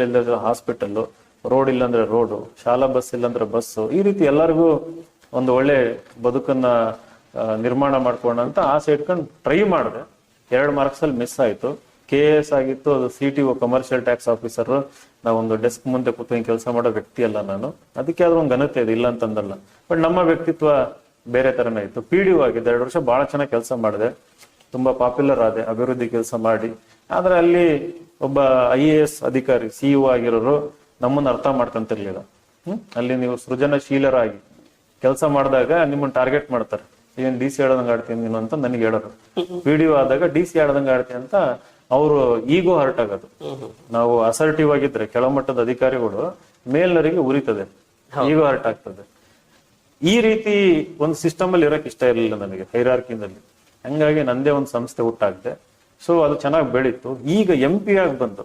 ಇಲ್ಲದ್ರೆ hospital road ಇಲ್ಲಾಂದ್ರೆ road ಶಾಲಾ ಬಸ್ ಇಲ್ಲಾಂದ್ರೆ ಬಸ್ಸು ಈ ರೀತಿ ಎಲ್ಲರಿಗೂ ಒಂದು ಒಳ್ಳೆ ಬದುಕನ್ನ ನಿರ್ಮಾಣ ಮಾಡ್ಕೋಣ ಅಂತ ಆಸೆ ಇಟ್ಕೊಂಡು ಟ್ರೈ ಮಾಡಿದೆ. ಎರಡು ಮಾರ್ಕ್ಸ್ ಅಲ್ಲಿ ಮಿಸ್ ಆಯ್ತು ಕೆ ಎಸ್ ಆಗಿತ್ತು, ಅದು C T O commercial tax officer ನಾವೊಂದು ಡೆಸ್ಕ್ ಮುಂದೆ ಕೂತ್ಕೊಂಡು ಕೆಲಸ ಮಾಡೋ ವ್ಯಕ್ತಿ ಅಲ್ಲ ನಾನು. ಅದಕ್ಕೆ ಆದ್ರೂ ಒಂದು ಘನತೆ ಇದೆ, ಇಲ್ಲ ಅಂತಂದಲ್ಲ. ಬಟ್ ನಮ್ಮ ವ್ಯಕ್ತಿತ್ವ ಬೇರೆ ತರನೇ ಇತ್ತು. ಪಿ ಡಿ ಆಗಿದ್ದೆ ಎರಡು ವರ್ಷ ಬಹಳ ಚೆನ್ನಾಗಿ ಕೆಲಸ ಮಾಡಿದೆ. ತುಂಬಾ ಪಾಪ್ಯುಲರ್ ಆದೆ, ಅಭಿವೃದ್ಧಿ ಕೆಲಸ ಮಾಡಿ. ಆದ್ರೆ ಅಲ್ಲಿ ಒಬ್ಬ ಐ ಎ ಎಸ್ ಅಧಿಕಾರಿ ಸಿಇಒ ಆಗಿರೋರು ನಮ್ಮನ್ನ ಅರ್ಥ ಮಾಡ್ಕೊಂತಿರ್ಲಿಲ್ಲ. ಹ್ಮ್? ಅಲ್ಲಿ ನೀವು ಸೃಜನಶೀಲರಾಗಿ ಕೆಲಸ ಮಾಡಿದಾಗ ನಿಮ್ಮನ್ನ ಟಾರ್ಗೆಟ್ ಮಾಡ್ತಾರೆ. ಏನ್ ಡಿ ಸಿ ಆಡದಂಗ ಆಡ್ತೀನಿ ನೀನು ಅಂತ ನನಗೆ ಹೇಳೋರು. ವಿಡಿಯೋ ಆದಾಗ ಡಿ ಸಿ ಆಡದಂಗ ಆಡ್ತೀನಿ ಅಂತ ಅವರು ಈಗೋ ಹರ್ಟ್ ಆಗೋದು ನಾವು ಅಸರ್ಟಿವ್ ಆಗಿದ್ರೆ ಕೆಳಮಟ್ಟದ ಅಧಿಕಾರಿಗಳು ಮೇಲ್ನರಿಗೆ ಉರಿತದೆ. ಈಗೋ ಹರ್ಟ್ ಆಗ್ತದೆ ಈ ರೀತಿ ಒಂದು ಸಿಸ್ಟಮ್ ಅಲ್ಲಿ ಇರಕ್ ಇಷ್ಟ ಇರಲಿಲ್ಲ ನನಗೆ ಹೈರಾರ್ಕಿನಲ್ಲಿ. ಹಂಗಾಗಿ ನಂದೇ ಒಂದು ಸಂಸ್ಥೆ ಹುಟ್ಟಾಗ್ದೆ ಸೊ ಅದು ಚೆನ್ನಾಗಿ ಬೆಳೀತು. ಈಗ ಎಂ ಪಿ ಆಗಿ ಬಂತು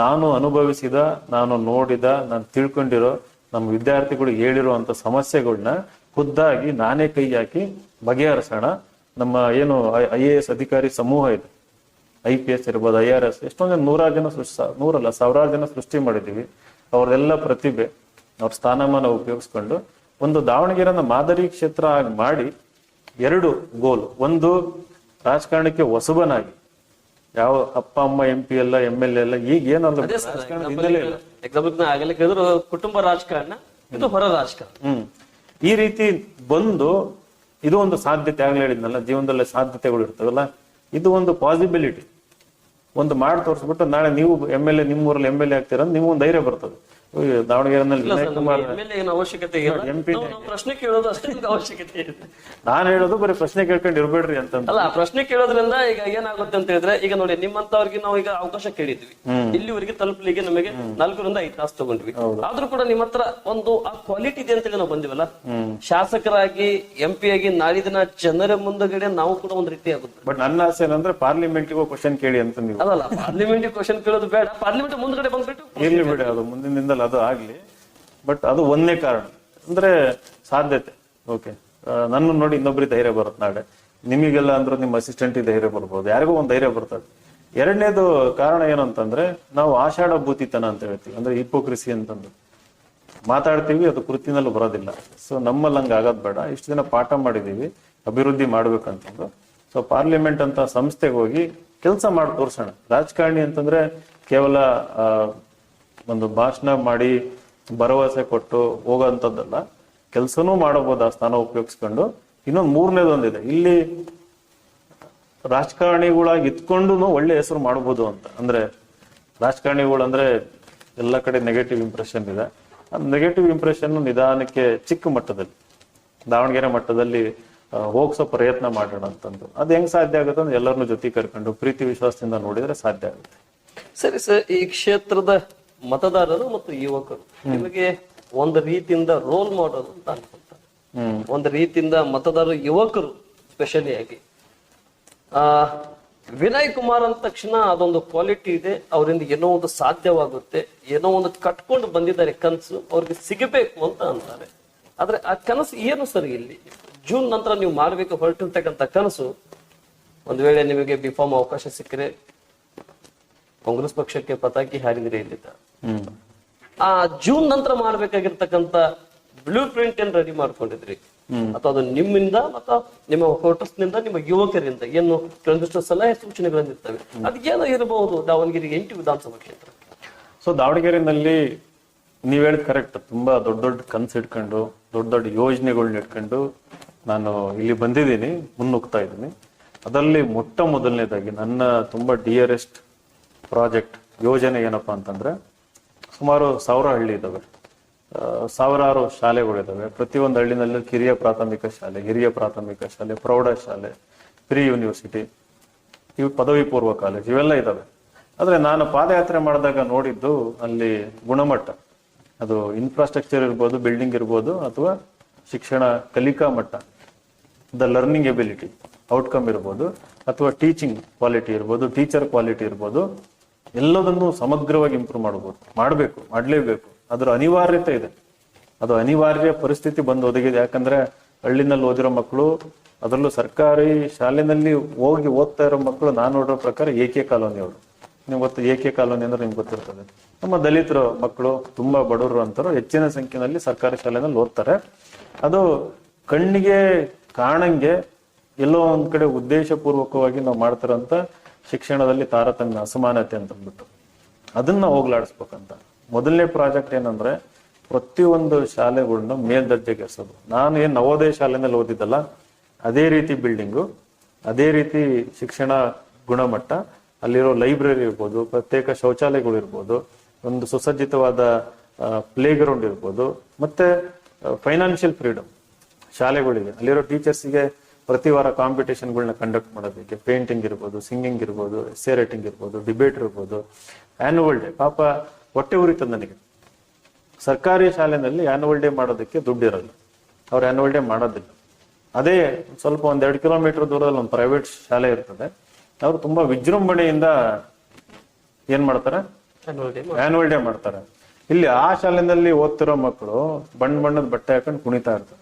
ನಾನು ಅನುಭವಿಸಿದ, ನಾನು ನೋಡಿದ, ನಾನು ತಿಳ್ಕೊಂಡಿರೋ, ನಮ್ಮ ವಿದ್ಯಾರ್ಥಿಗಳು ಹೇಳಿರೋ ಅಂತ ಸಮಸ್ಯೆಗಳನ್ನ ಖುದ್ದಾಗಿ ನಾನೇ ಕೈ ಹಾಕಿ ಬಗೆಹರಿಸೋಣ. ನಮ್ಮ ಏನು ಐ ಎ ಎಸ್ ಅಧಿಕಾರಿ ಸಮೂಹ ಇದೆ. ಐ ಪಿ ಎಸ್ ಇರ್ಬೋದು, ಐ ಆರ್ ಎಸ್, ಎಷ್ಟೊಂದು ನೂರಾರು ಜನ ಸೃಷ್ಟಿ, ನೂರಲ್ಲ, ಸಾವಿರಾರು ಜನ ಸೃಷ್ಟಿ ಮಾಡಿದ್ದೀವಿ. ಅವ್ರದೆಲ್ಲ ಪ್ರತಿಭೆ, ಅವ್ರ ಸ್ಥಾನಮಾನ ಉಪಯೋಗಿಸ್ಕೊಂಡು ಒಂದು ದಾವಣಗೆರೆನ ಮಾದರಿ ಕ್ಷೇತ್ರ ಆಗಿ ಮಾಡಿ ಎರಡು ಗೋಲ್. ಒಂದು ರಾಜಕಾರಣಕ್ಕೆ ಹೊಸಬನಾಗಿ ಯಾವ ಅಪ್ಪ ಅಮ್ಮ ಎಂ ಪಿ ಎಲ್ಲ ಎಂ ಎಲ್ ಎಲ್ಲ ಈಗ ಏನಲ್ಲ ಎಕ್ಸಾಂಪಲ್ ಆಗಲೇ ಕೇಳಿದ್ರು ಕುಟುಂಬ ರಾಜಕಾರಣ ಇದು ಹೊರ ರಾಜಕಾರಣ. ಹ್ಮ್. ಈ ರೀತಿ ಬಂದು ಇದು ಒಂದು ಸಾಧ್ಯತೆ ಆಗ್ಲೇ ಹೇಳಿದ್ನಲ್ಲ ಜೀವನದಲ್ಲಿ ಸಾಧ್ಯತೆಗಳು ಇರ್ತವಲ್ಲ ಇದು ಒಂದು ಪಾಸಿಬಿಲಿಟಿ ಒಂದು ಮಾಡಿ ತೋರಿಸ್ಬಿಟ್ಟು ನಾಳೆ ನೀವು ಎಂ ಎಲ್ ಎ ನಿಮ್ಮ ಊರಲ್ಲಿ ಎಂ ಎಲ್ ಎ ಆಗ್ತೀರ ನಿಮ್ಗೊಂದು ಧೈರ್ಯ ಬರ್ತದೆ. ದಾವಣಗೆರೆನಲ್ಲಿ ಅವಶ್ಯಕತೆ ಪ್ರಶ್ನೆ ಕೇಳೋದು ಅಷ್ಟೇ ಅವಶ್ಯಕತೆ ಇದೆ ನಾನು ಹೇಳೋದು ಬರೀ ಪ್ರಶ್ನೆ ಕೇಳ್ಕೊಂಡು ಇರ್ಬೇಡ್ರಿ ಅಲ್ಲಾ ಅಲ್ಲ ಪ್ರಶ್ನೆ ಕೇಳೋದ್ರಿಂದ ಈಗ ಏನಾಗುತ್ತೆ ಅಂತ ಹೇಳಿದ್ರೆ ಈಗ ನೋಡಿ ನಿಮ್ಮಂತವ್ರಿಗೆ ನಾವು ಈಗ ಅವಕಾಶ ಕೇಳಿದ್ವಿ. ಇಲ್ಲಿವರೆಗೆ ತಲುಪಲಿಕ್ಕೆ ನಮಗೆ ನಾಲ್ಕರಿಂದ ಐದು ತಾಸು ತಗೊಂಡ್ವಿ. ಆದ್ರೂ ಕೂಡ ನಿಮ್ಮ ಹತ್ರ ಒಂದು ಆ ಕ್ವಾಲಿಟಿ ಇದೆ ಅಂತೇಳಿ ನಾವು ಬಂದಿವಲ್ಲ ಶಾಸಕರಾಗಿ ಎಂ ಪಿ ಆಗಿ ನಾಳಿದಿನ ಜನರ ಮುಂದಗಡೆ ನಾವು ಕೂಡ ಒಂದು ರೀತಿ ಆಗುತ್ತೆ. ಬಟ್ ನನ್ನ ಆಸೆ ಏನಂದ್ರೆ ಪಾರ್ಲಿಮೆಂಟ್ಗೂ ಕ್ವಶನ್ ಕೇಳಿ ಅಂತ ನೀವು. ಅದಲ್ಲ ಪಾರ್ಲಿಮೆಂಟ್ ಕ್ವಶನ್ ಕೇಳೋದು ಬೇಡ. ಪಾರ್ಲಿಮೆಂಟ್ ಮುಂದ್ಗಡೆ ಬಂದ್ಬಿಟ್ಟು ಇರ್ಲಿ ಬಿಡಿ ಅದು ಅದು ಆಗಲಿ. ಬಟ್ ಅದು ಒಂದೇ ಕಾರಣ. ಅಂದ್ರೆ ಸಾಧ್ಯತೆ. ಓಕೆ ನನ್ನ ನೋಡಿ ಇನ್ನೊಬ್ರಿಗೆ ಧೈರ್ಯ ಬರುತ್ತೆ ನಾಳೆ. ನಿಮಗೆಲ್ಲ ಅಂದ್ರೆ ನಿಮ್ಮ ಅಸಿಸ್ಟೆಂಟ್ ಧೈರ್ಯ ಬರ್ಬೋದು. ಯಾರಿಗೂ ಒಂದು ಧೈರ್ಯ ಬರ್ತದೆ. ಎರಡನೇದು ಕಾರಣ ಏನು ಅಂತಂದ್ರೆ, ನಾವು ಆಷಾಢ ಭೂತಿತನ ಅಂತ ಹೇಳ್ತೀವಿ. ಅಂದ್ರೆ ಹಿಪೋಕ್ರಸಿ ಅಂತಂದು. ಮಾತಾಡ್ತೀವಿ, ಅದು ಕೃತಿನಲ್ಲೂ ಬರೋದಿಲ್ಲ. ಸೊ ನಮ್ಮಲ್ಲಿ ಹಂಗೆ ಆಗೋದ್ ಬೇಡ. ಇಷ್ಟು ದಿನ ಪಾಠ ಮಾಡಿದೀವಿ ಅಭಿವೃದ್ಧಿ ಮಾಡ್ಬೇಕಂತಂದು. ಸೊ ಪಾರ್ಲಿಮೆಂಟ್ ಅಂತ ಸಂಸ್ಥೆಗೆ ಹೋಗಿ ಕೆಲಸ ಮಾಡಿ ತೋರ್ಸೋಣ. ರಾಜಕಾರಣಿ ಅಂತಂದ್ರೆ ಕೇವಲ ಒಂದು ಭಾಷಣ ಮಾಡಿ ಭರವಸೆ ಕೊಟ್ಟು ಹೋಗೋಂಥದ್ದಲ್ಲ ಕೆಲಸನೂ ಮಾಡಬಹುದು ಆ ಸ್ಥಾನ ಉಪಯೋಗಿಸ್ಕೊಂಡು. ಇನ್ನೊಂದು ಮೂರನೇದೊಂದಿದೆ. ಇಲ್ಲಿ ರಾಜಕಾರಣಿಗಳಾಗಿ ಇತ್ಕೊಂಡು ಒಳ್ಳೆ ಹೆಸರು ಮಾಡಬಹುದು ಅಂತ. ಅಂದ್ರೆ ರಾಜಕಾರಣಿಗಳು ಅಂದ್ರೆ ಎಲ್ಲ ಕಡೆ ನೆಗೆಟಿವ್ ಇಂಪ್ರೆಷನ್ ಇದೆ. ನೆಗೆಟಿವ್ ಇಂಪ್ರೆಷನ್ ನಿಧಾನಕ್ಕೆ ಚಿಕ್ಕ ಮಟ್ಟದಲ್ಲಿ ದಾವಣಗೆರೆ ಮಟ್ಟದಲ್ಲಿ ಆ, ಹೋಗ್ಸೋ ಪ್ರಯತ್ನ ಮಾಡೋಣ ಅಂತಂದು. ಅದು ಹೆಂಗ್ ಸಾಧ್ಯ ಆಗುತ್ತೆ ಅಂದ್ರೆ ಎಲ್ಲರನ್ನೂ ಜೊತೆ ಕರ್ಕೊಂಡು ಪ್ರೀತಿ ವಿಶ್ವಾಸದಿಂದ ನೋಡಿದ್ರೆ ಸಾಧ್ಯ ಆಗುತ್ತೆ. ಸರಿ ಸರ್ ಈ ಕ್ಷೇತ್ರದ ಮತದಾರರು ಮತ್ತು ಯುವಕರು. ನಿಮಗೆ ಒಂದು ರೀತಿಯಿಂದ ರೋಲ್ ಮಾಡಲ್ ಅಂತ ಅನ್ಕೊಂತಾರೆ ಒಂದು ರೀತಿಯಿಂದ ಮತದಾರರು ಯುವಕರು ಸ್ಪೆಷಲಿ ಆಗಿ. ಆ ವಿನಯ್ ಕುಮಾರ್ ಅಂದ ತಕ್ಷಣ ಅದೊಂದು ಕ್ವಾಲಿಟಿ ಇದೆ. ಅವರಿಂದ ಏನೋ ಒಂದು ಸಾಧ್ಯವಾಗುತ್ತೆ. ಏನೋ ಒಂದು ಕಟ್ಕೊಂಡು ಬಂದಿದ್ದಾರೆ ಕನಸು. ಅವ್ರಿಗೆ ಸಿಗಬೇಕು ಅಂತ ಅಂತಾರೆ. ಆದ್ರೆ ಆ ಕನಸು ಏನು ಸರಿ ಇಲ್ಲಿ? ಜೂನ್ ನಂತರ ನೀವು ಮಾಡಬೇಕು ಹೊರಟಿರ್ತಕ್ಕಂಥ ಕನಸು. ಒಂದ್ ವೇಳೆ ನಿಮಗೆ ಬಿಫಾರ್ಮ್ ಅವಕಾಶ ಸಿಕ್ಕರೆ ಕಾಂಗ್ರೆಸ್ ಪಕ್ಷಕ್ಕೆ ಪತಾಕಿ ಹಾರಿದ್ರೆ ಇಲ್ಲಿದ್ದ ಆ ಜೂನ್ ನಂತರ ಮಾಡ್ಬೇಕಾಗಿರ್ತಕ್ಕಂತ ಬ್ಲೂ ಪ್ರಿಂಟ್ ಏನ್ ರೆಡಿ ಮಾಡ್ಕೊಂಡಿದ್ರಿ? ಅಥವಾ ಅದು ನಿಮ್ಮಿಂದ ಅಥವಾ ನಿಮ್ಮ ಹೋಟೆಲ್ಸ್ನಿಂದ ನಿಮ್ಮ ಯುವಕರಿಂದ? ಏನು ಕೆಲವೊಂದಿಷ್ಟು ಸಲಹೆ ಸೂಚನೆಗಳಿರ್ತವೆ ಅದೇನೋ ಇರಬಹುದು ದಾವಣಗೆರೆ ಎಂಟು ವಿಧಾನಸಭಾ ಕ್ಷೇತ್ರ. ಸೊ ದಾವಣಗೆರೆನಲ್ಲಿ ನೀವ್ ಹೇಳಿದ್ ಕರೆಕ್ಟ್ ತುಂಬಾ ದೊಡ್ಡ ದೊಡ್ಡ ಕನ್ಸು ಇಟ್ಕೊಂಡು ದೊಡ್ಡ ದೊಡ್ಡ ಯೋಜನೆಗಳನ್ನ ಇಟ್ಕೊಂಡು ನಾನು ಇಲ್ಲಿ ಬಂದಿದ್ದೀನಿ ಮುನ್ನುಗ್ತಾ ಇದ್ದೀನಿ. ಅದರಲ್ಲಿ ಮೊಟ್ಟ ಮೊದಲನೇದಾಗಿ ನನ್ನ ತುಂಬಾ ಡಿಯರೆಸ್ಟ್ ಪ್ರಾಜೆಕ್ಟ್ ಯೋಜನೆ ಏನಪ್ಪಾ ಅಂತಂದ್ರೆ ಸುಮಾರು ಸಾವಿರ ಹಳ್ಳಿ ಇದ್ದಾವೆ. ಸಾವಿರಾರು ಶಾಲೆಗಳಿದ್ದಾವೆ. ಪ್ರತಿಯೊಂದು ಹಳ್ಳಿನಲ್ಲೂ ಕಿರಿಯ ಪ್ರಾಥಮಿಕ ಶಾಲೆ, ಹಿರಿಯ ಪ್ರಾಥಮಿಕ ಶಾಲೆ ಪ್ರೌಢ ಶಾಲೆ ಪ್ರಿ ಯೂನಿವರ್ಸಿಟಿ, ಇವು ಪದವಿ ಪೂರ್ವ ಕಾಲೇಜ್, ಇವೆಲ್ಲ ಇದ್ದಾವೆ. ಆದರೆ ನಾನು ಪಾದಯಾತ್ರೆ ಮಾಡಿದಾಗ ನೋಡಿದ್ದು ಅಲ್ಲಿ ಗುಣಮಟ್ಟ. ಅದು ಇನ್ಫ್ರಾಸ್ಟ್ರಕ್ಚರ್ ಇರ್ಬೋದು ಬಿಲ್ಡಿಂಗ್ ಇರ್ಬೋದು, ಅಥವಾ ಶಿಕ್ಷಣ ಕಲಿಕಾ ಮಟ್ಟ. ದ ಲರ್ನಿಂಗ್ ಎಬಿಲಿಟಿ ಔಟ್ಕಮ್ ಇರ್ಬೋದು, ಅಥವಾ ಟೀಚಿಂಗ್ ಕ್ವಾಲಿಟಿ ಇರ್ಬೋದು ಟೀಚರ್ ಕ್ವಾಲಿಟಿ ಇರ್ಬೋದು ಎಲ್ಲದನ್ನು ಸಮಗ್ರವಾಗಿ ಇಂಪ್ರೂವ್ ಮಾಡಬಹುದು. ಮಾಡಬೇಕು, ಮಾಡಲೇಬೇಕು. ಅದರ ಅನಿವಾರ್ಯತೆ ಇದೆ. ಅದು ಅನಿವಾರ್ಯ ಪರಿಸ್ಥಿತಿ ಬಂದು ಒದಗಿದೆ. ಯಾಕಂದ್ರೆ ಹಳ್ಳಿನಲ್ಲಿ ಓದಿರೋ ಮಕ್ಕಳು, ಅದರಲ್ಲೂ ಸರ್ಕಾರಿ ಶಾಲೆನಲ್ಲಿ ಹೋಗಿ ಓದ್ತಾ ಇರೋ ಮಕ್ಕಳು ನಾನು ನೋಡೋ ಪ್ರಕಾರ ಏಕೆ ಕಾಲೋನಿಯವರು ನಿಮ್ಗೆ ಗೊತ್ತು ಎ ಕೆ ಕಾಲೋನಿ ಅಂದ್ರೆ ನಿಮ್ಗೆ ಗೊತ್ತಿರ್ತದೆ. ನಮ್ಮ ದಲಿತರ ಮಕ್ಕಳು, ತುಂಬಾ ಬಡವರು ಅಂತಾರೋ ಹೆಚ್ಚಿನ ಸಂಖ್ಯೆಯಲ್ಲಿ ಸರ್ಕಾರಿ ಶಾಲೆನಲ್ಲಿ ಓದ್ತಾರೆ. ಅದು ಕಣ್ಣಿಗೆ ಕಾಣಂಗೆ ಎಲ್ಲೋ ಒಂದ್ ಕಡೆ ಉದ್ದೇಶಪೂರ್ವಕವಾಗಿ ನಾವು ಮಾಡ್ತಾರಂತ ಶಿಕ್ಷಣದಲ್ಲಿ ತಾರತಮ್ಯ, ಅಸಮಾನತೆ ಅಂತ ಅಂದ್ಬಿಟ್ಟು. ಅದನ್ನ ಹೋಗ್ಲಾಡಿಸ್ಬೇಕಂತ. ಮೊದಲನೇ ಪ್ರಾಜೆಕ್ಟ್ ಏನಂದ್ರೆ ಪ್ರತಿಯೊಂದು ಶಾಲೆಗಳನ್ನ ಮೇಲ್ದರ್ಜೆಗೇರಿಸೋದು ನಾನು ಏನು ನವೋದಯ ಶಾಲೆನಲ್ಲಿ ಓದಿದ್ದಲ್ಲ, ಅದೇ ರೀತಿ ಬಿಲ್ಡಿಂಗು, ಅದೇ ರೀತಿ ಶಿಕ್ಷಣ ಗುಣಮಟ್ಟ, ಅಲ್ಲಿರೋ ಲೈಬ್ರರಿ ಇರ್ಬೋದು, ಪ್ರತ್ಯೇಕ ಶೌಚಾಲಯಗಳು ಇರ್ಬೋದು, ಒಂದು ಸುಸಜ್ಜಿತವಾದ ಪ್ಲೇ ಗ್ರೌಂಡ್ ಇರ್ಬೋದು, ಮತ್ತೆ ಫೈನಾನ್ಷಿಯಲ್ ಫ್ರೀಡಮ್ ಶಾಲೆಗಳಿಗೆ ಅಲ್ಲಿರೋ ಟೀಚರ್ಸ್ಗೆ ಪ್ರತಿ ವಾರ ಕಾಂಪಿಟೇಷನ್ಗಳನ್ನ ಕಂಡಕ್ಟ್ ಮಾಡೋದಕ್ಕೆ ಪೇಂಟಿಂಗ್ ಇರ್ಬೋದು ಸಿಂಗಿಂಗ್ ಇರ್ಬೋದು ಎಸ್ಸೆ ರೈಟಿಂಗ್ ಇರ್ಬೋದು ಡಿಬೇಟ್ ಇರ್ಬೋದು ಆನ್ಯುವಲ್ ಡೇ ಪಾಪ ಹೊಟ್ಟೆ ಉರಿತದ ನನಗೆ. ಸರ್ಕಾರಿ ಶಾಲೆನಲ್ಲಿ ಆನ್ಯುವಲ್ ಡೇ ಮಾಡೋದಕ್ಕೆ ದುಡ್ಡು ಇರಲ್ಲ. ಅವ್ರು ಆನ್ಯುವಲ್ ಡೇ ಮಾಡೋದಿಲ್ಲ. ಅದೇ ಸ್ವಲ್ಪ ಒಂದೆರಡು ಎರಡು ಕಿಲೋಮೀಟರ್ ದೂರದಲ್ಲಿ ಒಂದು ಪ್ರೈವೇಟ್ ಶಾಲೆ ಇರ್ತದೆ. ಅವರು ತುಂಬಾ ವಿಜೃಂಭಣೆಯಿಂದ ಏನ್ ಮಾಡ್ತಾರೆ? ಆ್ಯನುವಲ್ ಆನ್ಯುವಲ್ ಡೇ ಮಾಡ್ತಾರೆ. ಇಲ್ಲಿ ಆ ಶಾಲೆನಲ್ಲಿ ಓದ್ತಿರೋ ಮಕ್ಕಳು ಬಣ್ಣ ಬಣ್ಣದ ಬಟ್ಟೆ ಹಾಕೊಂಡು ಕುಣಿತಾ ಇರ್ತಾರೆ.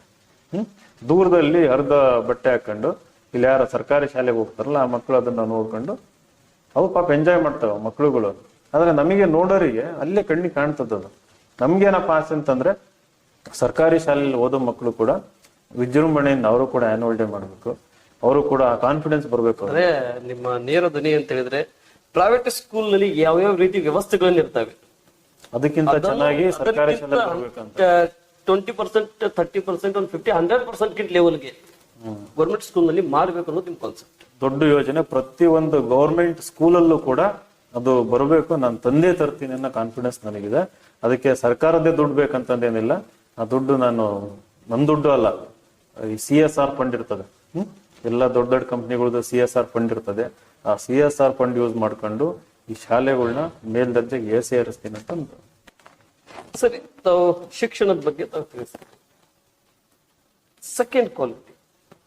ಹ್ಮ್? ದೂರದಲ್ಲಿ ಅರ್ಧ ಬಟ್ಟೆ ಹಾಕೊಂಡು ಇಲ್ಲಿ ಯಾರ ಸರ್ಕಾರಿ ಶಾಲೆಗೆ ಹೋಗ್ತಾರಲ್ಲ ಆ ಮಕ್ಕಳು ಅದನ್ನ ನೋಡ್ಕೊಂಡು ಅವು ಪಾಪ ಎಂಜಾಯ್ ಮಾಡ್ತಾವ ಮಕ್ಳುಗಳು ಆದ್ರೆ ನಮಗೆ ನೋಡೋರಿಗೆ ಅಲ್ಲೇ ಕಣ್ಣಿಗೆ ಕಾಣ್ತದ ಅದು. ನಮ್ಗೇನಪ್ಪ ಆಸೆ ಅಂತಂದ್ರೆ ಸರ್ಕಾರಿ ಶಾಲೆಯಲ್ಲಿ ಓದೋ ಮಕ್ಕಳು ಕೂಡ ವಿಜೃಂಭಣೆಯಿಂದ ಅವರು ಕೂಡ ಆನ್ಯುವಲ್ ಡೇ ಮಾಡ್ಬೇಕು. ಅವರು ಕೂಡ ಕಾನ್ಫಿಡೆನ್ಸ್ ಬರ್ಬೇಕು. ಅಂದ್ರೆ ನಿಮ್ಮ ನೇರ ಧ್ವನಿ ಅಂತ ಹೇಳಿದ್ರೆ ಪ್ರೈವೇಟ್ ಸ್ಕೂಲ್ನಲ್ಲಿ ಯಾವ್ಯಾವ ರೀತಿ ವ್ಯವಸ್ಥೆಗಳನ್ನ ಇರ್ತವೆ ಅದಕ್ಕಿಂತ ಚೆನ್ನಾಗಿ ಸರ್ಕಾರಿ ಶಾಲೆ ಟ್ವೆಂಟಿ ಪರ್ಸೆಂಟ್ ಥರ್ಟಿ ಪರ್ಸೆಂಟ್ ಒಂದು ಫಿಫ್ಟಿ ಹಂಡ್ರೆಡ್ ಪರ್ಸೆಂಟ್ ಲೆವೆಲ್ಗೆ ಗೌರ್ಮೆಂಟ್ ಸ್ಕೂಲ್ನಲ್ಲಿ ಮಾಡಬೇಕು ಅನ್ನೋದು ನಿಮ್ ಕಾನ್ಸೆಪ್ಟ್ ದೊಡ್ಡ ಯೋಜನೆ. ಪ್ರತಿ ಒಂದು ಗೌರ್ಮೆಂಟ್ ಸ್ಕೂಲಲ್ಲೂ ಕೂಡ ಅದು ಬರಬೇಕು. ನಾನು ತಂದೆ ತರ್ತೀನಿ ಅನ್ನೋ ಕಾನ್ಫಿಡೆನ್ಸ್ ನನಗಿದೆ. ಅದಕ್ಕೆ ಸರ್ಕಾರದೇ ದುಡ್ಡು ಬೇಕಂತಂದೇನಿಲ್ಲ. ಆ ದುಡ್ಡು ನಾನು ನನ್ನ ದುಡ್ಡು ಅಲ್ಲ. ಈ ಸಿ ಎಸ್ ಆರ್ ಫಂಡ್ ಇರ್ತದೆ. ಎಲ್ಲ ದೊಡ್ಡ ದೊಡ್ಡ ಕಂಪ್ನಿಗಳದ್ದು ಸಿ ಎಸ್ ಆರ್ ಫಂಡ್ ಇರ್ತದೆ. ಆ C S R fund use ಮಾಡ್ಕೊಂಡು ಈ ಶಾಲೆಗಳನ್ನ ಮೇಲ್ದರ್ಜೆಗೆ ಏ ಸೇರಿಸ್ತೀನಿ ಅಂತ ಸರಿ ತಾವು ಶಿಕ್ಷಣದ ಬಗ್ಗೆ ತಾವು ಸೆಕೆಂಡ್ ಕ್ವಾಲಿಟಿ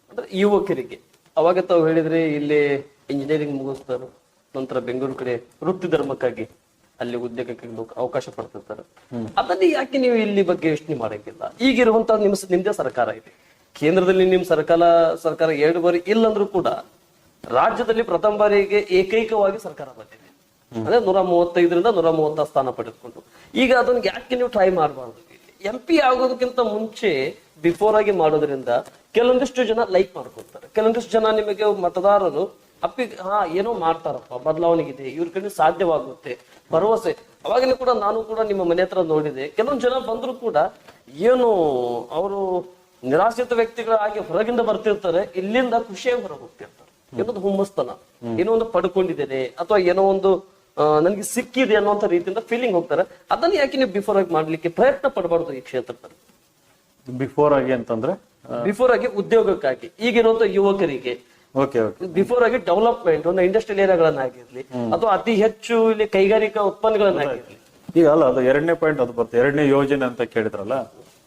ಅಂದ್ರೆ ಯುವಕರಿಗೆ. ಅವಾಗ ತಾವು ಹೇಳಿದ್ರೆ ಇಲ್ಲಿ ಇಂಜಿನಿಯರಿಂಗ್ ಮುಗಿಸ್ತಾರೆ ನಂತರ ಬೆಂಗಳೂರು ಕಡೆ ವೃತ್ತಿ ಧರ್ಮಕ್ಕಾಗಿ ಅಲ್ಲಿ ಉದ್ಯೋಗಕ್ಕೆ ಅವಕಾಶ ಪಡ್ತಿರ್ತಾರೆ. ಅದನ್ನ ಯಾಕೆ ನೀವು ಇಲ್ಲಿ ಬಗ್ಗೆ ಯೋಚನೆ ಮಾಡಂಗಿಲ್ಲ ಈಗಿರುವಂತ ನಿಮ್ಮ ಸ- ನಿಮ್ದೇ ಸರ್ಕಾರ ಇದೆ. ಕೇಂದ್ರದಲ್ಲಿ ನಿಮ್ ಸರ್ಕಾರ ಸರ್ಕಾರ ಎರಡು ಬಾರಿ ಇಲ್ಲಂದ್ರೂ ಕೂಡ ರಾಜ್ಯದಲ್ಲಿ ಪ್ರಥಮ ಬಾರಿಗೆ ಏಕೈಕವಾಗಿ ಸರ್ಕಾರ ಬಂದಿದೆ. ಅಂದ್ರೆ ನೂರ ಮೂವತ್ತೈದರಿಂದ ನೂರ ಮೂವತ್ತ ಸ್ಥಾನ ಪಡೆದುಕೊಂಡು. ಈಗ ಅದನ್ನ ಯಾಕೆ ನೀವು ಟ್ರೈ ಮಾಡಬಾರ್ದು? ಎಂ ಪಿ ಆಗೋದಕ್ಕಿಂತ ಮುಂಚೆ ಬಿಫೋರ್ ಆಗಿ ಮಾಡೋದ್ರಿಂದ ಕೆಲವೊಂದಿಷ್ಟು ಜನ ಲೈಕ್ ಮಾಡ್ಕೊಳ್ತಾರೆ. ಕೆಲವೊಂದಿಷ್ಟು ಜನ ನಿಮಗೆ ಮತದಾರರು ಅಪ್ಪಿ ಹಾ ಏನೋ ಮಾಡ್ತಾರಪ್ಪ ಬದಲಾವಣೆ ಇದೆ ಇವ್ರ ಕಡೆ ಸಾಧ್ಯವಾಗುತ್ತೆ ಭರವಸೆ. ಅವಾಗಲೂ ಕೂಡ ನಾನು ಕೂಡ ನಿಮ್ಮ ಮನೆ ಹತ್ರ ನೋಡಿದೆ. ಕೆಲವೊಂದು ಜನ ಬಂದ್ರು ಕೂಡ ಏನು ಅವರು ನಿರಾಶ್ರಿತ ವ್ಯಕ್ತಿಗಳಾಗಿ ಹೊರಗಿಂದ ಬರ್ತಿರ್ತಾರೆ ಇಲ್ಲಿಂದ ಖುಷಿಯಾಗಿ ಹೊರಗೆ ಹೋಗ್ತಿರ್ತಾರೆ. ಏನೊಂದು ಹುಮ್ಮಸ್ತನ ಏನೋ ಒಂದು ಪಡ್ಕೊಂಡಿದ್ದೇನೆ ಅಥವಾ ಏನೋ ಒಂದು ನನಗೆ ಸಿಕ್ಕಿದೆ ಅನ್ನೋಂಥ ರೀತಿಯಿಂದ ಫೀಲಿಂಗ್ ಹೋಗ್ತಾರೆ. ಅದನ್ನ ಯಾಕೆ ನೀವು ಬಿಫೋರ್ ಆಗಿ ಮಾಡ್ಲಿಕ್ಕೆ ಪ್ರಯತ್ನ ಪಡಬಾರ್ದು ಈ ಕ್ಷೇತ್ರದಲ್ಲಿ? ಬಿಫೋರ್ ಆಗಿ ಅಂತಂದ್ರೆ ಬಿಫೋರ್ ಆಗಿ ಉದ್ಯೋಗಕ್ಕಾಗಿ ಈಗಿರುವಂತ ಯುವಕರಿಗೆ. ಓಕೆ ಓಕೆ ಬಿಫೋರ್ ಆಗಿ ಡೆವಲಪ್ಮೆಂಟ್ ಒಂದು ಇಂಡಸ್ಟ್ರಿಯಲ್ ಏರಿಯಾಗಳನ್ನಾಗಿರ್ಲಿ ಅಥವಾ ಅತಿ ಹೆಚ್ಚು ಇಲ್ಲಿ ಕೈಗಾರಿಕಾ ಉತ್ಪನ್ನಗಳನ್ನಾಗಿರ್ಲಿ. ಈಗ ಅಲ್ಲ ಅದು ಎರಡನೇ ಪಾಯಿಂಟ್ ಅದು ಬರ್ತದೆ. ಎರಡನೇ ಯೋಜನೆ ಅಂತ ಕೇಳಿದ್ರಲ್ಲ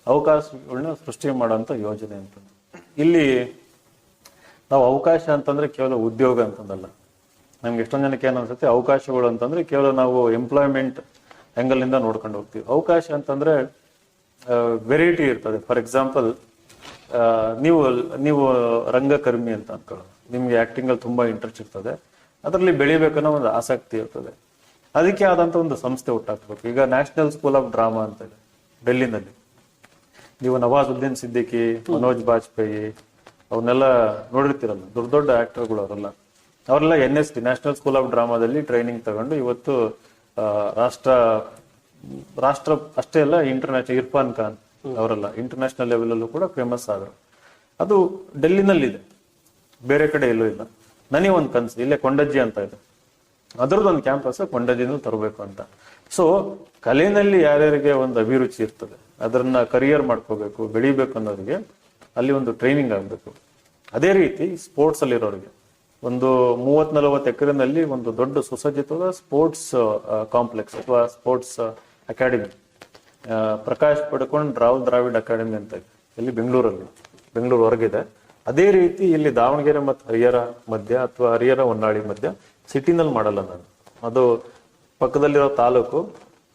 ಅವಕಾಶಗಳನ್ನ ಸೃಷ್ಟಿ ಮಾಡೋಂಥ ಯೋಜನೆ ಅಂತ. ಇಲ್ಲಿ ನಾವು ಅವಕಾಶ ಅಂತಂದ್ರೆ ಕೇವಲ ಉದ್ಯೋಗ ಅಂತಂದಲ್ಲ. ನಮ್ಗೆ ಎಷ್ಟೊಂದು ಜನಕ್ಕೆ ಏನು ಅನ್ಸುತ್ತೆ ಅವಕಾಶಗಳು ಅಂತಂದ್ರೆ ಕೇವಲ ನಾವು ಎಂಪ್ಲಾಯ್ಮೆಂಟ್ ಆಂಗಲ್ ಇಂದ ನೋಡ್ಕೊಂಡು ಹೋಗ್ತೀವಿ. ಅವಕಾಶ ಅಂತಂದ್ರೆ ವೆರೈಟಿ ಇರ್ತದೆ. ಫಾರ್ ಎಕ್ಸಾಂಪಲ್ ನೀವು ನೀವು ರಂಗಕರ್ಮಿ ಅಂತ ಅನ್ಕೊಳ್ಳೋದು ನಿಮ್ಗೆ ಆಕ್ಟಿಂಗ್ ಅಲ್ಲಿ ತುಂಬಾ ಇಂಟ್ರೆಸ್ಟ್ ಇರ್ತದೆ. ಅದರಲ್ಲಿ ಬೆಳಿಬೇಕನ್ನೋ ಒಂದು ಆಸಕ್ತಿ ಇರ್ತದೆ. ಅದಕ್ಕೆ ಆದಂತ ಒಂದು ಸಂಸ್ಥೆ ಹುಟ್ಟಾಕ್ಬೇಕು. ಈಗ ನ್ಯಾಷನಲ್ ಸ್ಕೂಲ್ ಆಫ್ ಡ್ರಾಮಾ ಅಂತ ಇದೆ ಡೆಲ್ಲಿನಲ್ಲಿ. ನೀವು ನವಾಜುದ್ದೀನ್ ಸಿದ್ದಿಕಿ ಮನೋಜ್ ಬಾಜಪೇಯಿ ಅವನ್ನೆಲ್ಲ ನೋಡಿರ್ತೀರಲ್ಲ. ದೊಡ್ಡ ದೊಡ್ಡ ಆಕ್ಟರ್ಗಳು ಅವರೆಲ್ಲ ಅವರೆಲ್ಲ N S T national school of ಡ್ರಾಮಾದಲ್ಲಿ training ತಗೊಂಡು ಇವತ್ತು ರಾಷ್ಟ್ರ ರಾಷ್ಟ್ರ ಅಷ್ಟೇ ಅಲ್ಲ ಇಂಟರ್ನ್ಯಾಷನಲ್ ಇರ್ಫಾನ್ ಖಾನ್ ಅವರೆಲ್ಲ ಇಂಟರ್ನ್ಯಾಷನಲ್ ಲೆವೆಲ್ ಅಲ್ಲೂ ಕೂಡ ಫೇಮಸ್ ಆದರು. ಅದು ಡೆಲ್ಲಿನಲ್ಲಿದೆ. ಬೇರೆ ಕಡೆ ಎಲ್ಲೂ ಇಲ್ಲ. ನನಗೆ ಒಂದು ಕನಸು, ಇಲ್ಲೇ ಕೊಂಡಜ್ಜಿ ಅಂತ ಇದೆ. ಅದ್ರದ್ದು ಕ್ಯಾಂಪಸ್ ಕೊಂಡಜ್ಜಿನೂ ತರಬೇಕು ಅಂತ. ಸೊ ಕಲೆನಲ್ಲಿ ಯಾರ್ಯಾರಿಗೆ ಒಂದು ಅಭಿರುಚಿ ಇರ್ತದೆ ಅದನ್ನ ಕರಿಯರ್ ಮಾಡ್ಕೋಬೇಕು, ಬೆಳಿಬೇಕು ಅನ್ನೋರಿಗೆ ಅಲ್ಲಿ ಒಂದು ಟ್ರೈನಿಂಗ್ ಆಗಬೇಕು. ಅದೇ ರೀತಿ ಸ್ಪೋರ್ಟ್ಸ್ ಅಲ್ಲಿರೋರಿಗೆ. ಒಂದು ಮೂವತ್ ನಲವತ್ತು ಎಕರೆನಲ್ಲಿ ಒಂದು ದೊಡ್ಡ ಸುಸಜ್ಜಿತವಾದ ಸ್ಪೋರ್ಟ್ಸ್ ಕಾಂಪ್ಲೆಕ್ಸ್ ಅಥವಾ ಸ್ಪೋರ್ಟ್ಸ್ ಅಕಾಡೆಮಿ ಪ್ರಕಾಶ್ ಪಡ್ಕೊಂಡು ರಾಹುಲ್ ದ್ರಾವಿಡ್ ಅಕಾಡೆಮಿ ಅಂತ ಇದೆ. ಇಲ್ಲಿ ಬೆಂಗಳೂರಲ್ಲಿ ಬೆಂಗಳೂರು ಹೊರಗಿದೆ ಅದೇ ರೀತಿ ಇಲ್ಲಿ ದಾವಣಗೆರೆ ಮತ್ತು ಹರಿಹರ ಮಧ್ಯ ಅಥವಾ ಹರಿಹರ ಹೊನ್ನಾಳಿ ಮಧ್ಯ ಸಿಟಿನಲ್ಲಿ ಮಾಡಲ್ಲ ನಾನು. ಅದು ಪಕ್ಕದಲ್ಲಿರೋ ತಾಲೂಕು,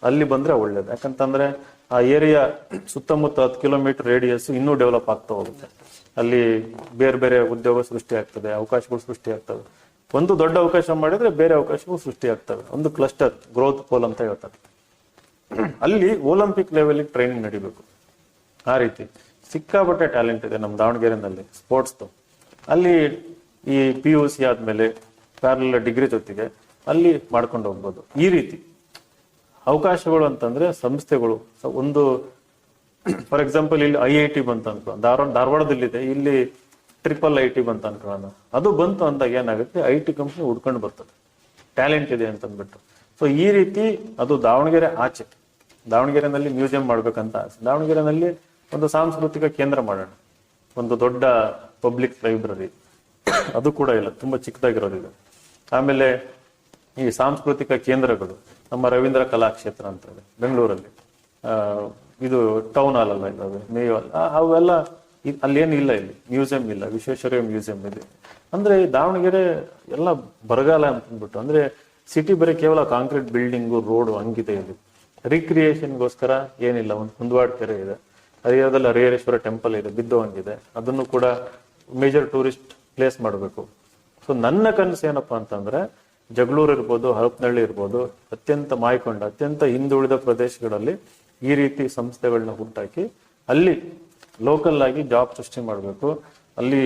ಅಲ್ಲಿ ಬಂದ್ರೆ ಒಳ್ಳೇದು. ಯಾಕಂತಂದ್ರೆ ಆ ಏರಿಯಾ ಸುತ್ತಮುತ್ತ ಹತ್ತು ಕಿಲೋಮೀಟರ್ ರೇಡಿಯಸ್ ಇನ್ನೂ ಡೆವಲಪ್ ಆಗ್ತಾ ಹೋಗುತ್ತೆ. ಅಲ್ಲಿ ಬೇರೆ ಬೇರೆ ಉದ್ಯೋಗ ಸೃಷ್ಟಿ ಆಗ್ತದೆ, ಅವಕಾಶಗಳು ಸೃಷ್ಟಿ ಆಗ್ತವೆ. ಒಂದು ದೊಡ್ಡ ಅವಕಾಶ ಮಾಡಿದ್ರೆ ಬೇರೆ ಅವಕಾಶಗಳು ಸೃಷ್ಟಿಯಾಗ್ತವೆ ಒಂದು ಕ್ಲಸ್ಟರ್ ಗ್ರೋತ್ ಪೋಲ್ ಅಂತ ಹೇಳ್ತಾರೆ. ಅಲ್ಲಿ ಒಲಿಂಪಿಕ್ ಲೆವೆಲ್ ಟ್ರೈನಿಂಗ್ ನಡಿಬೇಕು. ಆ ರೀತಿ. ಸಿಕ್ಕಾಪಟ್ಟೆ ಟ್ಯಾಲೆಂಟ್ ಇದೆ ನಮ್ಮ ದಾವಣಗೆರೆನಲ್ಲಿ ಸ್ಪೋರ್ಟ್ಸ್ದು ಅಲ್ಲಿ ಈ ಪಿ ಯು ಸಿ ಆದ್ಮೇಲೆ ಪ್ಯಾರಲ ಡಿಗ್ರಿ ಜೊತೆಗೆ ಅಲ್ಲಿ ಮಾಡ್ಕೊಂಡು ಹೋಗ್ಬೋದು. ಈ ರೀತಿ. ಅವಕಾಶಗಳು ಅಂತಂದ್ರೆ ಸಂಸ್ಥೆಗಳು. ಒಂದು ಫಾರ್ ಎಕ್ಸಾಂಪಲ್ ಇಲ್ಲಿ ಐ ಐ ಟಿ ಬಂತು ಅನ್ಕೋ, ಧಾರವಾಡ, ಧಾರವಾಡದಲ್ಲಿದೆ, ಇಲ್ಲಿ ಟ್ರಿಪಲ್ ಐ ಟಿ ಬಂತ ಅನ್ಕೊಳ್ಳೋಣ ಅದು ಬಂತು ಅಂದಾಗ ಏನಾಗುತ್ತೆ ಐ ಟಿ ಕಂಪ್ನಿ ಹುಡ್ಕೊಂಡು ಬರ್ತದೆ. ಟ್ಯಾಲೆಂಟ್ ಇದೆ ಅಂತಂದ್ಬಿಟ್ಟು. ಸೊ ಈ ರೀತಿ ಅದು ದಾವಣಗೆರೆ ಆಚೆ. ದಾವಣಗೆರೆನಲ್ಲಿ ಮ್ಯೂಸಿಯಂ ಮಾಡ್ಬೇಕಂತ ಆಸೆ. ದಾವಣಗೆರೆನಲ್ಲಿ ಒಂದು ಸಾಂಸ್ಕೃತಿಕ ಕೇಂದ್ರ ಮಾಡೋಣ. ಒಂದು ದೊಡ್ಡ ಪಬ್ಲಿಕ್ ಲೈಬ್ರರಿ ಅದು ಕೂಡ ಇಲ್ಲ, ತುಂಬಾ ಚಿಕ್ಕದಾಗಿರೋದಿದೆ. ಆಮೇಲೆ ಈ ಸಾಂಸ್ಕೃತಿಕ ಕೇಂದ್ರಗಳು, ನಮ್ಮ ರವೀಂದ್ರ ಕಲಾಕ್ಷೇತ್ರ ಅಂತ ಇದೆ ಬೆಂಗಳೂರಲ್ಲಿ ಇದು ಟೌನ್ ಹಾಲ್ ಅಲ್ಲ ಇದಾವೆ ಮೇಯೋ ಅವೆಲ್ಲ ಅಲ್ಲಿ ಅಲ್ಲೇನು ಇಲ್ಲ ಇಲ್ಲಿ ಮ್ಯೂಸಿಯಂ ಇಲ್ಲ, ವಿಶ್ವೇಶ್ವರಯ್ಯ ಮ್ಯೂಸಿಯಂ ಇದೆ. ಅಂದ್ರೆ ದಾವಣಗೆರೆ ಎಲ್ಲ ಬರಗಾಲ ಅಂತ ಅಂದ್ಬಿಟ್ಟು, ಅಂದ್ರೆ ಸಿಟಿ ಬರೀ ಕೇವಲ ಕಾಂಕ್ರೀಟ್ ಬಿಲ್ಡಿಂಗು ರೋಡ್ ಹಂಗಿದೆ ಇಲ್ಲಿ. ರಿಕ್ರಿಯೇಷನ್ಗೋಸ್ಕರ ಏನಿಲ್ಲ, ಒಂದು ಕುಂದವಾಡ ಕೆರೆ ಇದೆ. ಹರಿಯಾದಲ್ಲಿ ಹರಿಹರೇಶ್ವರ ಟೆಂಪಲ್ ಇದೆ, ಬಿದ್ದು ಹಂಗಿದೆ. ಅದನ್ನು ಕೂಡ ಮೇಜರ್ ಟೂರಿಸ್ಟ್ ಪ್ಲೇಸ್ ಮಾಡಬೇಕು. ಸೊ ನನ್ನ ಕನಸು ಏನಪ್ಪಾ ಅಂತಂದ್ರೆ ಜಗಳೂರು ಇರ್ಬೋದು ಹರಪನಹಳ್ಳಿ ಇರ್ಬೋದು, ಅತ್ಯಂತ ಮಾಯ್ಕೊಂಡ, ಅತ್ಯಂತ ಹಿಂದುಳಿದ ಪ್ರದೇಶಗಳಲ್ಲಿ ಈ ರೀತಿ ಸಂಸ್ಥೆಗಳನ್ನ ಹುಟ್ಟಾಕಿ ಅಲ್ಲಿ ಲೋಕಲ್ ಆಗಿ ಜಾಬ್ ಸೃಷ್ಟಿ ಮಾಡಬೇಕು. ಅಲ್ಲಿ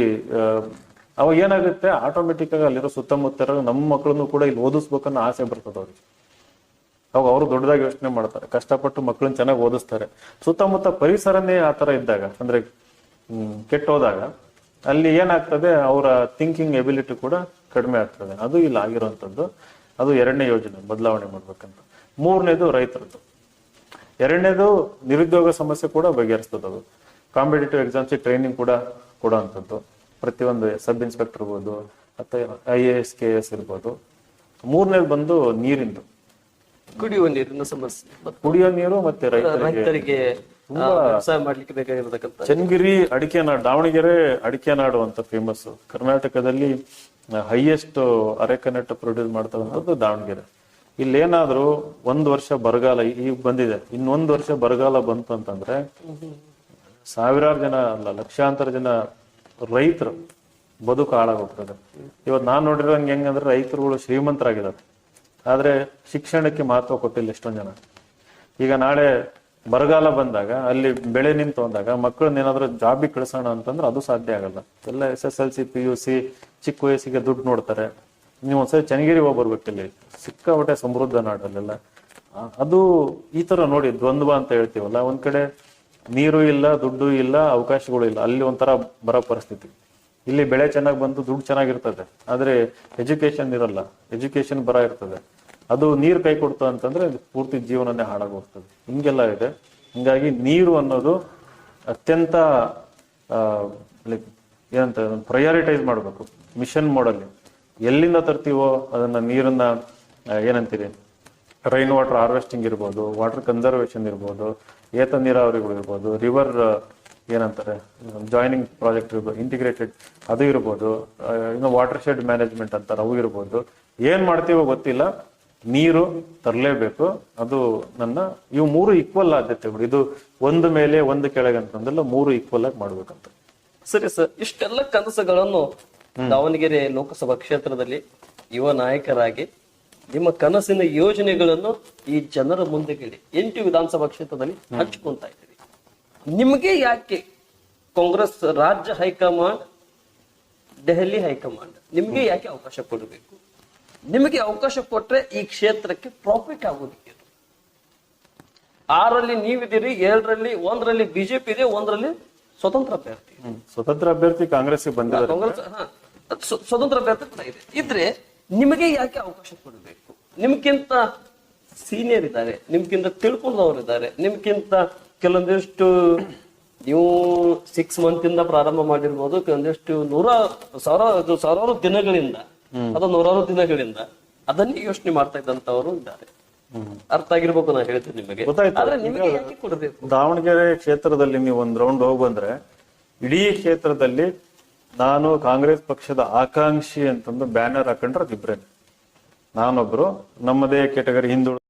ಅವಾಗ ಏನಾಗುತ್ತೆ ಆಟೋಮೆಟಿಕ್ ಆಗಿ ಅಲ್ಲಿರೋ ಸುತ್ತಮುತ್ತ ನಮ್ಮ ಮಕ್ಕಳನ್ನು ಕೂಡ ಇಲ್ಲಿ ಓದಿಸ್ಬೇಕನ್ನೋ ಆಸೆ ಬರ್ತದೆ ಅವ್ರಿಗೆ. ಅವಾಗ ಅವರು ದೊಡ್ಡದಾಗಿ ಯೋಚನೆ ಮಾಡ್ತಾರೆ, ಕಷ್ಟಪಟ್ಟು ಮಕ್ಕಳನ್ನ ಚೆನ್ನಾಗಿ ಓದಿಸ್ತಾರೆ. ಸುತ್ತಮುತ್ತ ಪರಿಸರನೇ ಆ ತರ ಇದ್ದಾಗ, ಅಂದ್ರೆ ಕೆಟ್ಟೋದಾಗ, ಅಲ್ಲಿ ಏನಾಗ್ತದೆ, ಅವರ ಥಿಂಕಿಂಗ್ ಎಬಿಲಿಟಿ ಕೂಡ ಕಡಿಮೆ ಆಗ್ತದೆ. ಅದು ಇಲ್ಲಿ ಆಗಿರುವಂಥದ್ದು ಅದು ಎರಡನೇ ಯೋಜನೆ ಬದಲಾವಣೆ ಮಾಡ್ಬೇಕಂತ. ಮೂರನೇದು ರೈತರದ್ದು. ಎರಡನೇದು ನಿರುದ್ಯೋಗ ಸಮಸ್ಯೆ ಕೂಡ ಬಗೆಹರಿಸ್ತದೆ ಅದು. ಕಾಂಪಿಟೇಟಿವ್ ಎಕ್ಸಾಮ್ಸ್ ಟ್ರೈನಿಂಗ್ ಕೂಡ ಕೊಡುವಂಥದ್ದು. ಪ್ರತಿಯೊಂದು ಸಬ್ ಇನ್ಸ್ಪೆಕ್ಟರ್ ಇರ್ಬೋದು ಅಥವಾ I A S K S ಇರ್ಬೋದು. ಮೂರನೇದು ಬಂದು ನೀರಿಂದು. ಕುಡಿಯುವ ನೀರಿನ ಸಮಸ್ಯೆ. ಕುಡಿಯುವ ಕುಡಿಯೋ ನೀರು ಮತ್ತೆ ರೈತರಿಗೆ. ಮಾಡ್ಲಿಕ್ಕೆ ಚನ್ನಗಿರಿ ಅಡಿಕೆ ನಾಡು ದಾವಣಗೆರೆ ಅಡಿಕೆ ನಾಡು ಅಂತ ಫೇಮಸ್ ಕರ್ನಾಟಕದಲ್ಲಿ ಹೈಯೆಸ್ಟ್ ಅರೆಕನೆಟ್ ಪ್ರೊಡ್ಯೂಸ್ ಮಾಡ್ತಕ್ಕಂಥದ್ದು ದಾವಣಗೆರೆ. ಇಲ್ಲೇನಾದ್ರೂ ಒಂದ್ ವರ್ಷ ಬರಗಾಲ ಈಗ ಬಂದಿದೆ. ಇನ್ನೊಂದ್ ವರ್ಷ ಬರಗಾಲ ಬಂತು ಅಂತಂದ್ರೆ ಸಾವಿರಾರು ಜನ ಅಲ್ಲ, ಲಕ್ಷಾಂತರ ಜನ ರೈತರು ಬದುಕು ಹಾಳಾಗೋಗ್ತದೆ. ಇವತ್ತು ನಾನ್ ನೋಡಿರೋಂಗೆ ಹೆಂಗಂದ್ರೆ ರೈತರುಗಳು ಶ್ರೀಮಂತರಾಗಿದ್ದಾರೆ. ಆದ್ರೆ ಶಿಕ್ಷಣಕ್ಕೆ ಮಹತ್ವ ಕೊಟ್ಟಿಲ್ಲ ಎಷ್ಟೊಂದ್ ಜನ. ಈಗ ನಾಳೆ ಬರಗಾಲ ಬಂದಾಗ, ಅಲ್ಲಿ ಬೆಳೆ ನಿಂತು ಅಂದಾಗ ಮಕ್ಕಳನ್ನ ಏನಾದರೂ ಜಾಬಿಗೆ ಕಳಿಸೋಣ ಅಂತಂದ್ರೆ ಅದು ಸಾಧ್ಯ ಆಗಲ್ಲ. ಎಲ್ಲ S S L C P U C ಚಿಕ್ಕ ವಯಸ್ಸಿಗೆ ದುಡ್ಡು ನೋಡ್ತಾರೆ. ನೀವು ಒಂದ್ಸರಿ ಚನ್ನಗಿರಿ ಹೋಗಿ ಬರ್ಬೇಕಿಲ್ಲಿ ಸಿಕ್ಕಾಪಟ್ಟೆ ಸಮೃದ್ಧ ನಾಡಲ್ಲೆಲ್ಲ. ಅದು ಈ ತರ ನೋಡಿ, ದ್ವಂದ್ವ ಅಂತ ಹೇಳ್ತೀವಲ್ಲ, ಒಂದ್ ಕಡೆ ನೀರು ಇಲ್ಲ, ದುಡ್ಡು ಇಲ್ಲ, ಅವಕಾಶಗಳು ಇಲ್ಲ, ಅಲ್ಲಿ ಒಂಥರ ಬರೋ ಪರಿಸ್ಥಿತಿ. ಇಲ್ಲಿ ಬೆಳೆ ಚೆನ್ನಾಗಿ ಬಂದು ದುಡ್ಡು ಚೆನ್ನಾಗಿರ್ತದೆ. ಆದ್ರೆ ಎಜುಕೇಶನ್ ಇರಲ್ಲ. ಎಜುಕೇಶನ್ ಬರ ಇರ್ತದೆ. ಅದು ನೀರು ಕೈ ಕೊಡ್ತು ಅಂತಂದ್ರೆ ಅದು ಪೂರ್ತಿ ಜೀವನನೇ ಹಾಳಾಗೋಗ್ತದೆ. ಹಿಂಗೆಲ್ಲ ಇದೆ. ಹಿಂಗಾಗಿ ನೀರು ಅನ್ನೋದು ಅತ್ಯಂತ ಲೈಕ್ ಏನಂತ ಪ್ರಯಾರಿಟೈಸ್ ಮಾಡಬೇಕು. ಮಿಷನ್ ಮಾಡಲ್ಲಿ ಎಲ್ಲಿಂದ ತರ್ತೀವೋ ಅದನ್ನ ನೀರನ್ನ ಏನಂತೀರಿ? ರೈನ್ ವಾಟರ್ ಹಾರ್ವೆಸ್ಟಿಂಗ್ ಇರ್ಬೋದು ವಾಟರ್ ಕನ್ಸರ್ವೇಷನ್ ಇರ್ಬೋದು, ಏತ ನೀರಾವರಿಗಳು ಇರ್ಬೋದು ರಿವರ್ ಏನಂತಾರೆ ಜಾಯ್ನಿಂಗ್ ಪ್ರಾಜೆಕ್ಟ್ ಇರ್ಬೋದು ಇಂಟಿಗ್ರೇಟೆಡ್ ಅದು ಇರ್ಬೋದು ಇನ್ನು ವಾಟರ್ ಶೆಡ್ ಮ್ಯಾನೇಜ್ಮೆಂಟ್ ಅಂತಾರೆ, ಅವು ಇರ್ಬೋದು. ಏನ್ ಮಾಡ್ತೀವೋ ಗೊತ್ತಿಲ್ಲ. ನೀರು ತರಲೇಬೇಕು. ಅದು ನನ್ನ ಇವು ಮೂರು ಈಕ್ವಲ್ ಆದ್ಯತೆಗಳು ಇದು ಒಂದು ಮೇಲೆ ಒಂದು ಕೆಳಗೆ ಅಂತಂದಲ್ಲ ಮೂರು ಈಕ್ವಲ್ ಆಗಿ ಮಾಡ್ಬೇಕಂತ. ಸರಿ ಸರ್ ಇಷ್ಟೆಲ್ಲ ಕನಸುಗಳನ್ನು ದಾವಣಗೆರೆ ಲೋಕಸಭಾ ಕ್ಷೇತ್ರದಲ್ಲಿ ಯುವ ನಾಯಕರಾಗಿ ನಿಮ್ಮ ಕನಸಿನ ಯೋಜನೆಗಳನ್ನು ಈ ಜನರ ಮುಂದೆ ಕೇಳಿ ಎಂಟು ವಿಧಾನಸಭಾ ಕ್ಷೇತ್ರದಲ್ಲಿ ಹಂಚ್ಕೊಂತ ಇದ್ದೀರಿ. ನಿಮಗೆ ಯಾಕೆ ಕಾಂಗ್ರೆಸ್ ರಾಜ್ಯ ಹೈಕಮಾಂಡ್ ದೆಹಲಿ ಹೈಕಮಾಂಡ್ ನಿಮಗೆ ಯಾಕೆ ಅವಕಾಶ ಕೊಡಬೇಕು? ನಿಮಗೆ ಅವಕಾಶ ಕೊಟ್ರೆ ಈ ಕ್ಷೇತ್ರಕ್ಕೆ ಪ್ರಾಫಿಟ್ ಆಗೋದಕ್ಕೆ ಆರಲ್ಲಿ ನೀವಿದ್ದೀರಿ ಏಳರಲ್ಲಿ ಒಂದರಲ್ಲಿ ಬಿಜೆಪಿ ಇದೆ ಒಂದರಲ್ಲಿ ಸ್ವತಂತ್ರ ಅಭ್ಯರ್ಥಿ. ಸ್ವತಂತ್ರ ಅಭ್ಯರ್ಥಿ ಕಾಂಗ್ರೆಸ್ ಬಂದಿದ್ದಾರೆ. ಕಾಂಗ್ರೆಸ್ ಸ್ವತಂತ್ರ ಅಭ್ಯರ್ಥಿ ಕೂಡ ಇದೆ. ಇದ್ರೆ ನಿಮಗೆ ಯಾಕೆ ಅವಕಾಶ ಕೊಡಬೇಕು? ನಿಮ್ಗಿಂತ ಸೀನಿಯರ್ ಇದ್ದಾರೆ ನಿಮ್ಗಿಂತ ತಿಳ್ಕೊಂಡವರು ಇದ್ದಾರೆ ನಿಮ್ಗಿಂತ ಕೆಲವೊಂದಿಷ್ಟು ನೀವು ಸಿಕ್ಸ್ ಮಂತ್ ಇಂದ ಪ್ರಾರಂಭ ಮಾಡಿರ್ಬೋದು ಕೆಲವೊಂದಿಷ್ಟು ನೂರ ಸಾವಿರ ಸಾವಿರಾರು ದಿನಗಳಿಂದ ಅದು ನೂರಾರು ದಿನಗಳಿಂದ ಅದನ್ನೇ ಯೋಚನೆ ಮಾಡ್ತಾ ಇದ್ದಂತವರು ಇದ್ದಾರೆ. ಅರ್ಥ ಆಗಿರ್ಬೇಕು ನಾನು ಹೇಳ್ತೀನಿ ನಿಮಗೆ. ಗೊತ್ತಾಯ್ತು. ಆದ್ರೆ ನಿಮಗೆ ಯಾಕೆ ಕೊಡಬೇಕು? ದಾವಣಗೆರೆ ಕ್ಷೇತ್ರದಲ್ಲಿ ನೀವು ಒಂದ್ ರೌಂಡ್ ಹೋಗಿ ಬಂದ್ರೆ ಇಡೀ ಕ್ಷೇತ್ರದಲ್ಲಿ ನಾನು ಕಾಂಗ್ರೆಸ್ ಪಕ್ಷದ ಆಕಾಂಕ್ಷಿ ಅಂತಂದು ಬ್ಯಾನರ್ ಹಾಕೊಂಡ್ರೆ ಇಬ್ರೇನೆ. ನಾನೊಬ್ರು ನಮ್ಮದೇ ಕೆಟಗರಿ ಹಿಂದುಳಿದ